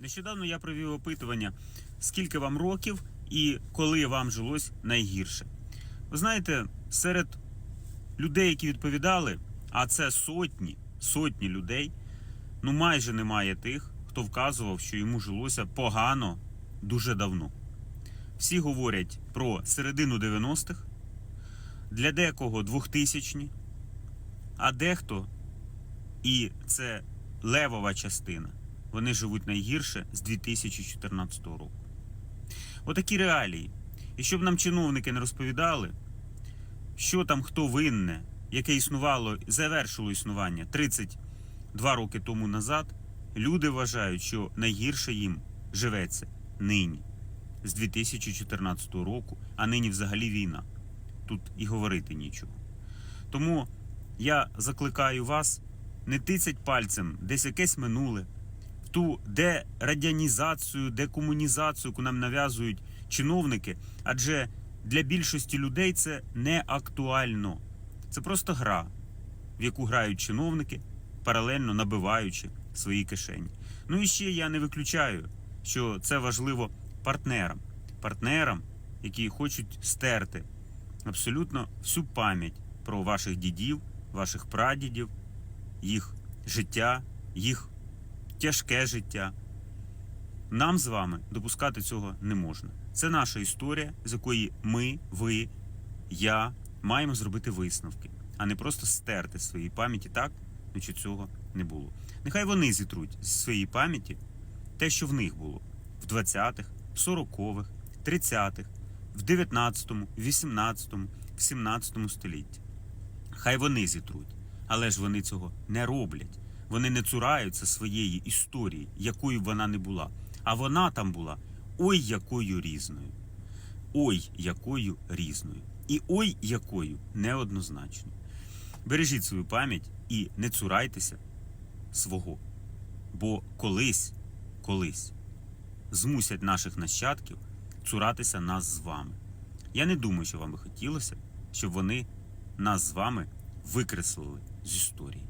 Нещодавно я провів опитування, скільки вам років і коли вам жилось найгірше. Ви знаєте, серед людей, які відповідали, а це сотні, сотні людей, ну майже немає тих, хто вказував, що йому жилося погано дуже давно. Всі говорять про середину 90-х, для декого 2000-ні, а дехто, і це левова частина, вони живуть найгірше з 2014 року. Отакі реалії. І щоб нам чиновники не розповідали, що там хто винне, яке існувало, завершило існування 32 роки тому назад, люди вважають, що найгірше їм живеться нині, з 2014 року, а нині взагалі війна. Тут і говорити нічого. Тому я закликаю вас не тицять пальцем десь якесь минуле, ту дерадянізацію, декомунізацію, яку нам нав'язують чиновники, адже для більшості людей це не актуально. Це просто гра, в яку грають чиновники, паралельно набиваючи свої кишені. Ну і ще я не виключаю, що це важливо партнерам, партнерам, які хочуть стерти абсолютно всю пам'ять про ваших дідів, ваших прадідів, їх життя, їх тяжке життя. Нам з вами допускати цього не можна. Це наша історія, з якої ми, ви, я маємо зробити висновки, а не просто стерти з своєї пам'яті так, наче цього не було. Нехай вони зітруть з своєї пам'яті те, що в них було в 20-х, в 40-х, 30-х, в 19-му, 18-му, в 17 столітті. Хай вони зітруть, але ж вони цього не роблять. Вони не цураються своєї історії, якою вона не була. А вона там була ой якою різною. Ой якою різною. І ой якою неоднозначною. Бережіть свою пам'ять і не цурайтеся свого. Бо колись, колись змусять наших нащадків цуратися нас з вами. Я не думаю, що вам би хотілося, щоб вони нас з вами викреслили з історії.